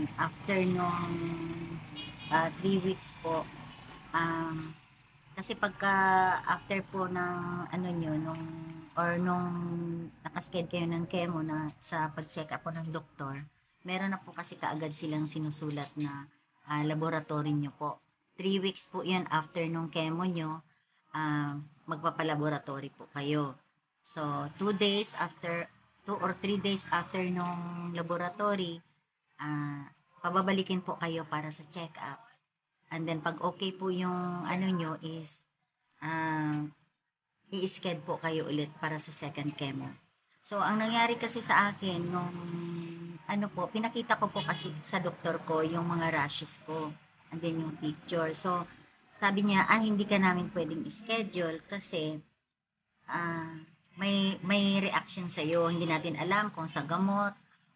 then after nung 3 weeks po, um, kasi pagka after po ng ano nyo, nung, or nung nakasked kayo ng chemo na sa pag-check up po ng doktor, meron na po kasi kaagad silang sinusulat na ah, laboratory nyo po. 3 weeks po yun after nung chemo nyo, ah, magpapalaboratory po kayo. So, 2 days after, 2 or 3 days after nung laboratory, ah, pababalikin po kayo para sa check-up. And then, pag okay po yung ano nyo is, ah, i-sked po kayo ulit para sa second chemo. So, ang nangyari kasi sa akin, nung, ano po, pinakita ko po kasi sa doktor ko yung mga rashes ko. And then yung picture. So, sabi niya, ah, hindi ka namin pwedeng schedule kasi, ah, may, may reaction sa'yo. Hindi natin alam kung sa gamot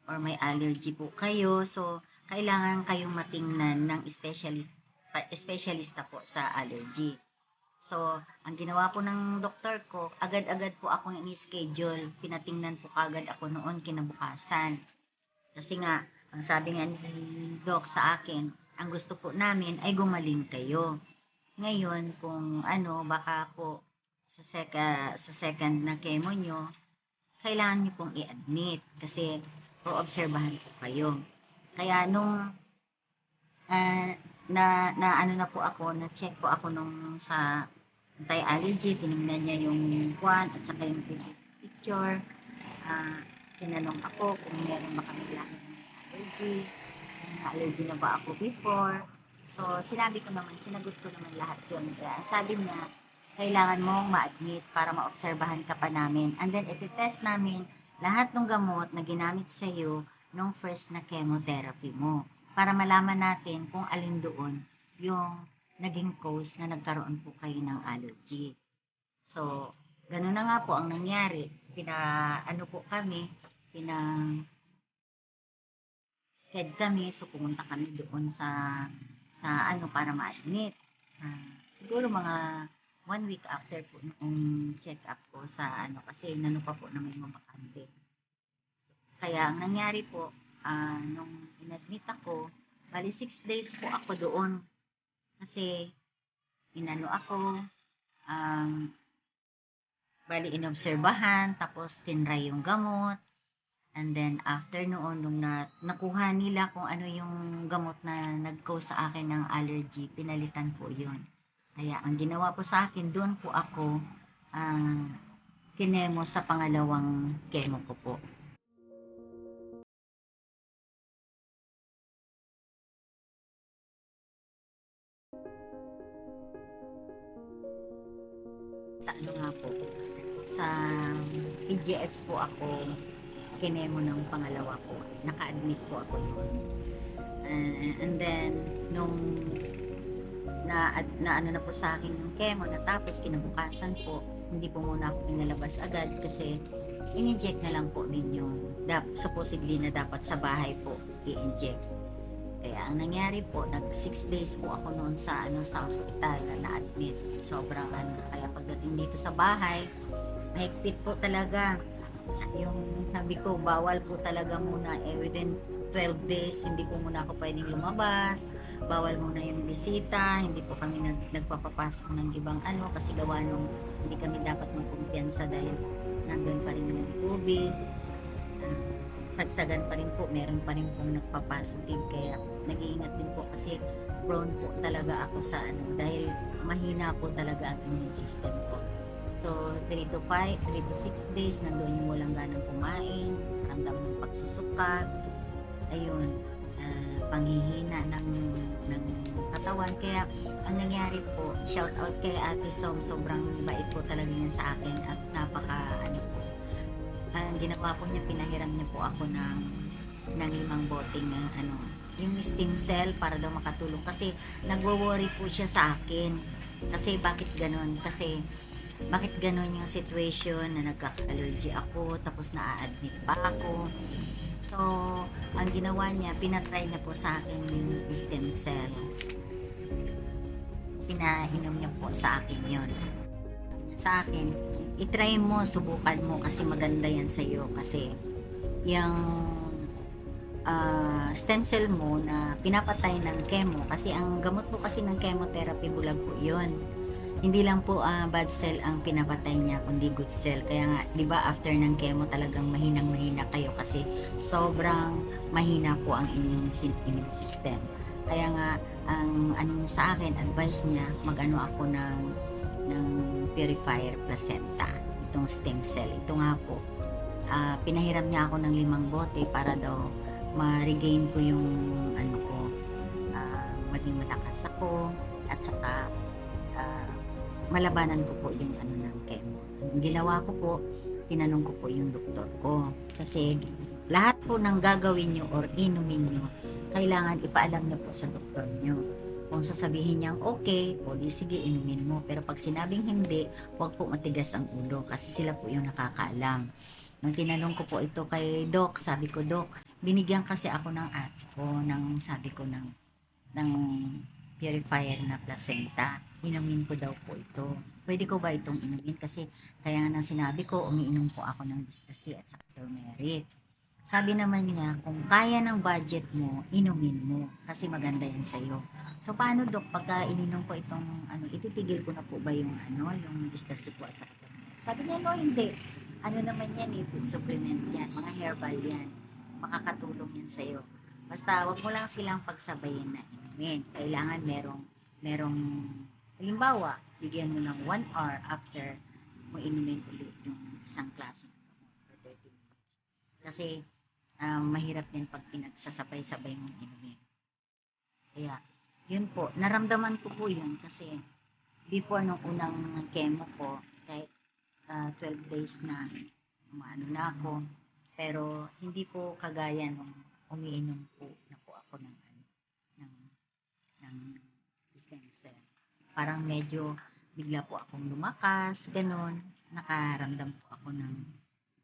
or may allergy po kayo. So, kailangan kayong matingnan ng specialist, specialista po sa allergy. So, ang ginawa po ng doktor ko, agad-agad po akong ini-schedule. Pinatingnan po kagad ako noon kinabukasan. Kasi nga, ang sabi nga ni Doc sa akin, ang gusto po namin ay gumaling kayo. Ngayon, kung ano, baka po sa, seka, sa second na chemo nyo, kailangan nyo pong i-admit kasi o-obserbahan po kayo. Kaya nung ah, na, na ano na po ako, na-check po ako nung sa anti-allergy, tinignan niya yung kwan at saka yung picture. Ah, tinanong ako kung meron ba kami lahat ng allergy, allergy na ba ako before. So, sinabi ko naman, sinagot ko naman lahat yun. Kaya, sabi niya, kailangan mong ma-admit para maobserbahan ka pa namin. And then, iti-test namin lahat ng gamot na ginamit sa iyo nung first na chemotherapy mo para malaman natin kung alin doon yung naging cause na nagkaroon po kayo ng allergy. So, ganun na nga po ang nangyari. Pina, ano po kami, pina, head kami, so pumunta kami doon sa, sa ano, para ma-admit. Sa, siguro mga one week after po nung check up ko sa ano, kasi nano pa po na may mabakante. Kaya ang nangyari po, ah, nung inadmit ako, bali six days po ako doon. Kasi, inano ako, um, bali inobserbahan, tapos tinry yung gamot, and then after noon, nung na, nakuha nila kung ano yung gamot na nag-cause sa akin ng allergy, pinalitan po yun. Kaya ang ginawa po sa akin, doon po ako ah, kinemo sa pangalawang chemo ko po. Sa ano nga po, sa PGS po ako kinemo ng pangalawa po. Naka-admit po ako noon. Uh, and then, nung na, na ano na po sa akin yung chemo natapos kinabukasan po hindi po muna ako pinalabas agad kasi in-inject na lang po ninyo. Dap, supposedly na dapat sa bahay po i-inject. Kaya ang nangyari po nag 6 days po ako noon sa ano sa ospital na na-admit. Sobrang ano kaya pagdating dito sa bahay mahigpit po talaga. Yung sabi ko bawal po talaga muna eh within 12 days hindi po muna ako pwedeng lumabas bawal muna yung bisita, hindi po kami nag, nagpapapasok ng ibang ano kasi gawa nung hindi kami dapat magkumpiyansa dahil nandun pa rin yung tubig. Ah, sagsagan pa rin po, meron pa rin pong nagpapositive kaya nag-iingat din po kasi prone po talaga ako sa ano dahil mahina po talaga ang immune system ko. So, 3 to 5, 3 to 6 days, nandun yung walang ganang kumain, ramdam ng pagsusuka, ayun, ah, panghihina ng, ng katawan. Kaya, ang nangyari po, shout out kay Ate Som, sobrang bait po talaga niya sa akin at napaka, ano po, ang ginawa po niya, pinahiram niya po ako ng, ng limang boteng ng ano, yung stem cell para daw makatulong. Kasi nagwo-worry po siya sa akin. Kasi bakit ganun kasi bakit ganun yung situation na nagkaka-allergy ako tapos na-admit pa ako so ang ginawa niya pinatry niya po sa akin yung stem cell. Pinahinom niya po sa akin yon sa akin itry mo subukan mo kasi maganda yan sa iyo kasi yung ah, stem cell mo na pinapatay ng chemo kasi ang gamot po kasi ng chemotherapy bulag po yun hindi lang po ah, bad cell ang pinapatay niya kundi good cell. Kaya nga di ba after ng chemo talagang mahinang mahina kayo kasi sobrang mahina po ang inyong immune system. Kaya nga ang ano sa akin advice niya magano ako ng ng purifier placenta itong stem cell. Ito nga po ah, pinahiram niya ako ng limang bote para daw ma-regain ko yung ano ko ah, maging malakas ako at saka malabanan ko po yung ano ng chemo. Ang ginawa ko po, tinanong ko po yung doktor ko. Kasi lahat po ng gagawin nyo or inumin nyo, kailangan ipaalam nyo po sa doktor nyo. Kung sasabihin niyang okay, o di sige inumin mo. Pero pag sinabing hindi, huwag po matigas ang ulo kasi sila po yung nakakaalam. Nung tinanong ko po ito kay Doc, sabi ko, Doc, binigyan kasi ako ng ate ko, ng sabi ko ng, ng purifier na placenta. Inumin ko daw po ito. Pwede ko ba itong inumin? Kasi kaya nga nang sinabi ko, umiinom po ako ng Distacy at sa turmeric. Sabi naman niya, kung kaya ng budget mo, inumin mo. Kasi maganda yan sa'yo. So, paano, Dok, pagka ininom ko itong, ano, ititigil ko na po ba yung, ano, yung Distacy po at sa turmeric? Sabi niya, no, hindi. Ano naman yan, eh, food supplement yan, mga herbal yan. Makakatulong yan sa'yo. Basta, wag mo lang silang pagsabayin na inumin. Kailangan merong, merong, halimbawa, bigyan mo ng 1 hour after mo inumin ulit yung isang klase ng gamot for 30 minutes. Kasi, um, mahirap din pag pinagsasabay-sabay mong inumin. Kaya, yun po, naramdaman ko po yun kasi before nung unang chemo ko, kahit ah, 12 days na umaano na ako, pero hindi po kagaya nung umiinom po na po ako ng ng cell. Parang medyo bigla po akong lumakas, ganun. Nakaramdam po ako ng,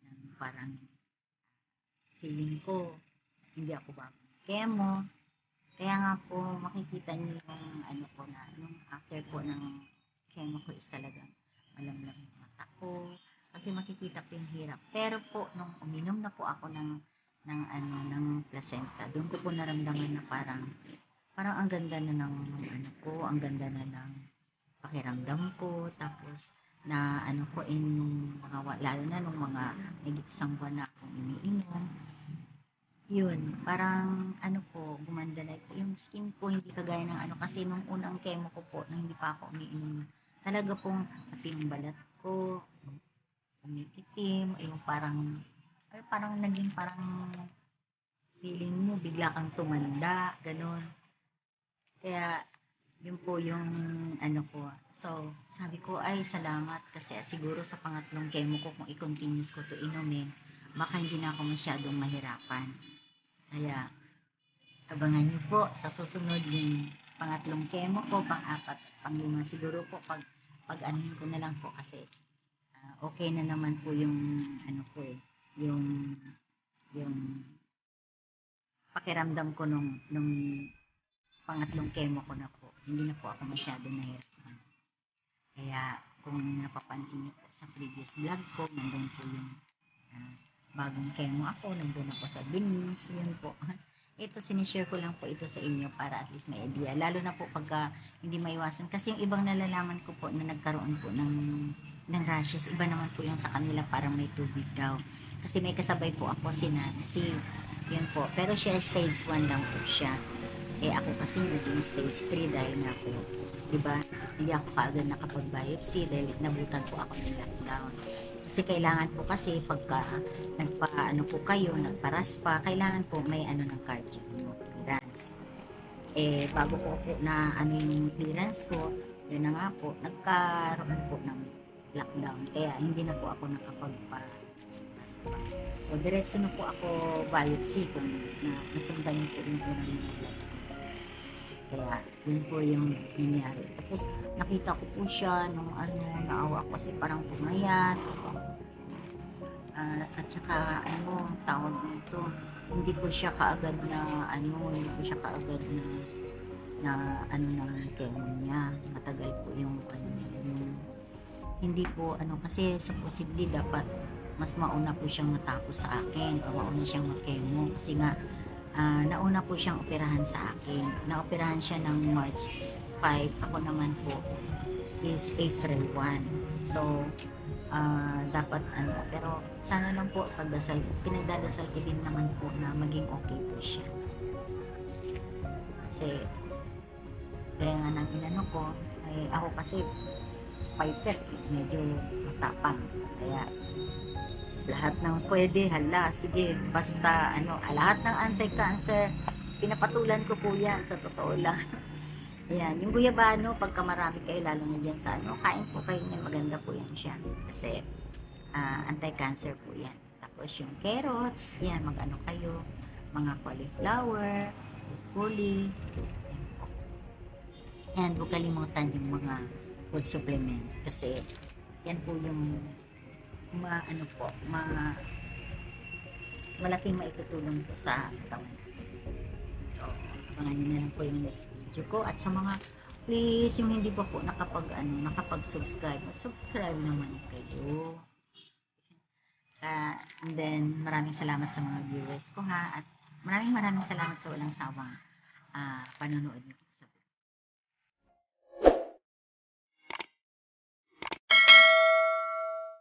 ng parang feeling ko hindi ako bagong chemo. Kaya nga po makikita niyo yung ano ko na yung after po ng chemo ko is talagang malamlam yung mata ko. Kasi makikita ko yung hirap. Pero po, nung uminom na po ako ng ng ano ng placenta doon ko po naramdaman na parang parang ang ganda na ng ano ko ang ganda na ng pakiramdam ko tapos na ano ko in mga lalo na nung mga higit isang buwan na akong iniinom yun parang ano po gumanda na po yung skin ko hindi kagaya ng ano kasi nung unang chemo ko po nung hindi pa ako umiinom talaga pong pati yung balat ko umiitim yung parang ay parang naging parang feeling mo bigla kang tumanda, ganun. Kaya yun po yung ano ko. So, sabi ko ay salamat kasi siguro sa pangatlong chemo ko kung i-continuous ko to inumin, baka hindi na ako masyadong mahirapan. Kaya abangan niyo po sa susunod yung pangatlong chemo ko, pang-apat, pang-lima siguro po pag pag anuhin ko na lang po kasi ah, okay na naman po yung ano ko eh, yung yung pakiramdam ko nung nung pangatlong chemo ko na po. Hindi na po ako masyado nahirapan. Kaya kung napapansin niyo po sa previous vlog ko, nandun po yung ah, bagong chemo ako, nandun ako sa Beans, yun po. Ito, sinishare ko lang po ito sa inyo para at least may idea. Lalo na po pagka hindi maiwasan. Kasi yung ibang nalalaman ko po na nagkaroon po ng, ng rashes, iba naman po yung sa kanila parang may tubig daw. Kasi may kasabay po ako si Nancy. Yun po. Pero siya stage 1 lang po siya. Eh ako kasi naging stage 3 dahil nga po, di ba, hindi ako kaagad nakapag-biopsy dahil nabutan po ako ng lockdown. Kasi kailangan po kasi pagka nagpa-ano po kayo, nagparas pa, kailangan po may ano ng clearance. Eh, bago po po na ano yung clearance ko, yun na nga po, nagkaroon po ng lockdown. Kaya hindi na po ako nakapagpa pa. So, diretso na po ako biopsy kung na, nasundan niyo po yung unang mga. Kaya, yun po yung nangyari. Tapos, nakita ko po siya nung ano, naawa ko kasi parang pumayat. Ah, at saka, ano, tawag nito, hindi po siya kaagad na, ano, hindi po siya kaagad na, na, ano, na chemo niya. Matagal po yung, ano, yung, hindi po, ano, kasi supposedly dapat mas mauna po siyang matapos sa akin o mauna siyang makemo kasi nga ah, nauna po siyang operahan sa akin. Naoperahan siya ng March 5. Ako naman po is April 1. So, ah, dapat ano, pero sana lang po pagdasal, pinagdadasal ko din naman po na maging okay po siya. Kasi, kaya nga nang inano ko, ay ako kasi fighter, eh, medyo matapang. Kaya, lahat ng pwede, hala, sige, basta, ano, ah, lahat ng anti-cancer, pinapatulan ko po yan, sa totoo lang. Ayan, yung guyabano, pagka marami kayo, lalo na dyan sa ano, kain po kayo niyan, maganda po yan siya. Kasi, ah, anti-cancer po yan. Tapos yung carrots, yan, mag-ano kayo, mga cauliflower, broccoli. And huwag kalimutan yung mga food supplement kasi yan po yung ma ano po, ma malaking maitutulong po sa katawan. So, abangan nyo na po yung next video ko at sa mga please yung hindi pa po nakapag ano, nakapag-subscribe, subscribe naman kayo. Ah, and then maraming salamat sa mga viewers ko ha at maraming maraming salamat sa walang sawang ah, panonood niyo.